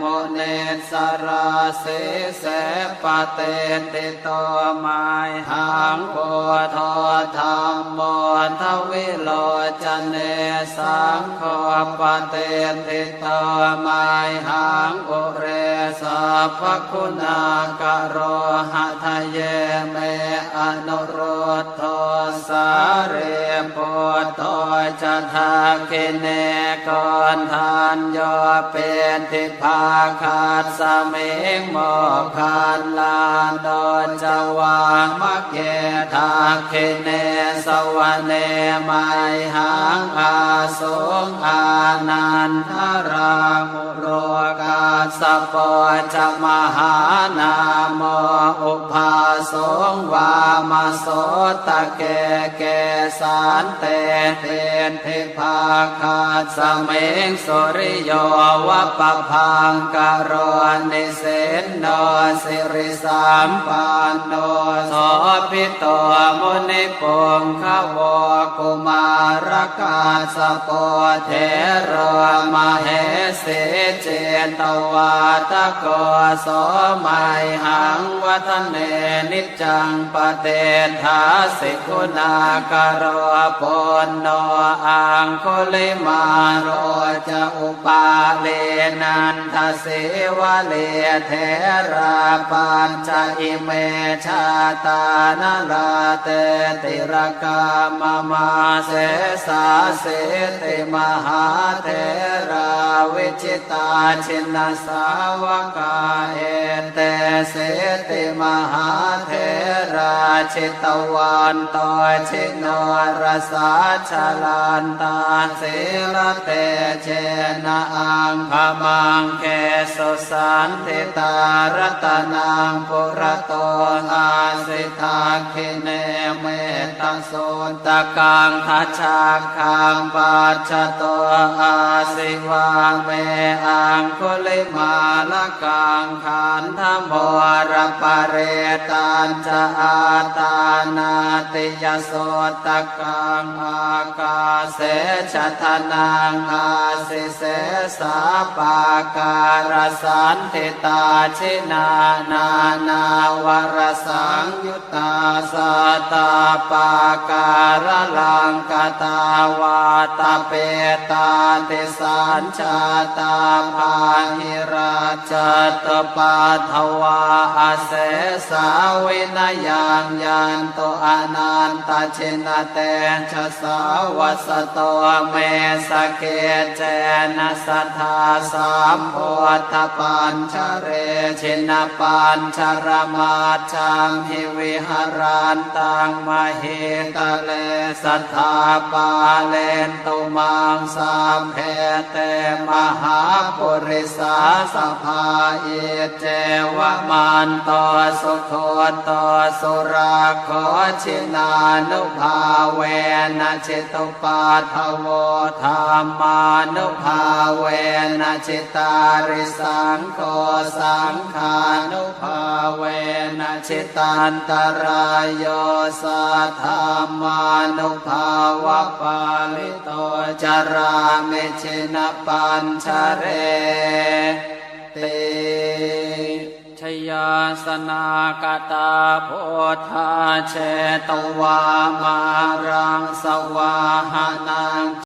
มเนสราเสเสปเตติโตมายหังโพธธรรมโมทวิโลจเนสังโฆปเตติโตมายหังอุเรสัพคุณากโรหะทะเยเมอนุโรธโทสาเรโพโตจทาคิเนกอนทานโยเป็นทิพาคาสเมงโมคันลานดอนจวามะเกทาเคเนสวะเนไมหังอาสงอานันทรามุโรกาสปอจมหานามอุปาสงวามาโสตะเกเกสานเตเทนเทพาคาสเมงสุริโยวะปพังกโรนิเสนโนสิริสามปันโนสพิโตมุนิปงขวกุมารกาสปเทรมาเหสิเจนตวาตะโกโสมัยหังวัฒเนนิจังปเตทาสิกุณากโรปนโนอังคุลิมาโรจะอุปาเลนันทเสวะเลเทราปัญจอิเมชาตานลาเตติรกามมาเสสาเสติมหาเทรา จิตาชินสาวกาเอเตเสติมหาเทราชิตวันตชิโนรสาชลันตาสิลเตเชนะอังพมังเคสุสันติตารตนังปุระโตอาสิทาคิเนเมตโสตะกังทัชาคังปัจจโตอาสิวาเมอังคุลิมาลกังขันธโมรปะเรตันจะอาตานาติยโสตกังอากาเสชะทนังอาสิเสสาปาการสันติตาชินานานาวรสังยุตตาสตาปาการลังกตาวาตาเปตาติสัญชาตตาภาหิราชตปาทวาอาเสสาวินยังยันโตอนันตชินเตชะสาวัสโตเมสเกเจนะสัทธาสามโพธปัญชเรชินปัญชรมาชังหิวิหารันตังมหิตะเลสัทธาปาเลนตุมังสามเพเตมหาปุริสาสภาเอเจวมันตสุโคตสุราขอชินานุภาเวนะจิตุปาทโวธรรมานุภาเวนะจิตาริสังโฆสังขานุภาเว นะจิตันตรายโยสัทธามานุภาวะปาลิโตจารามิชินปัญชเรติชยาสนากตาโพธาเชตวามารังสวาหานัง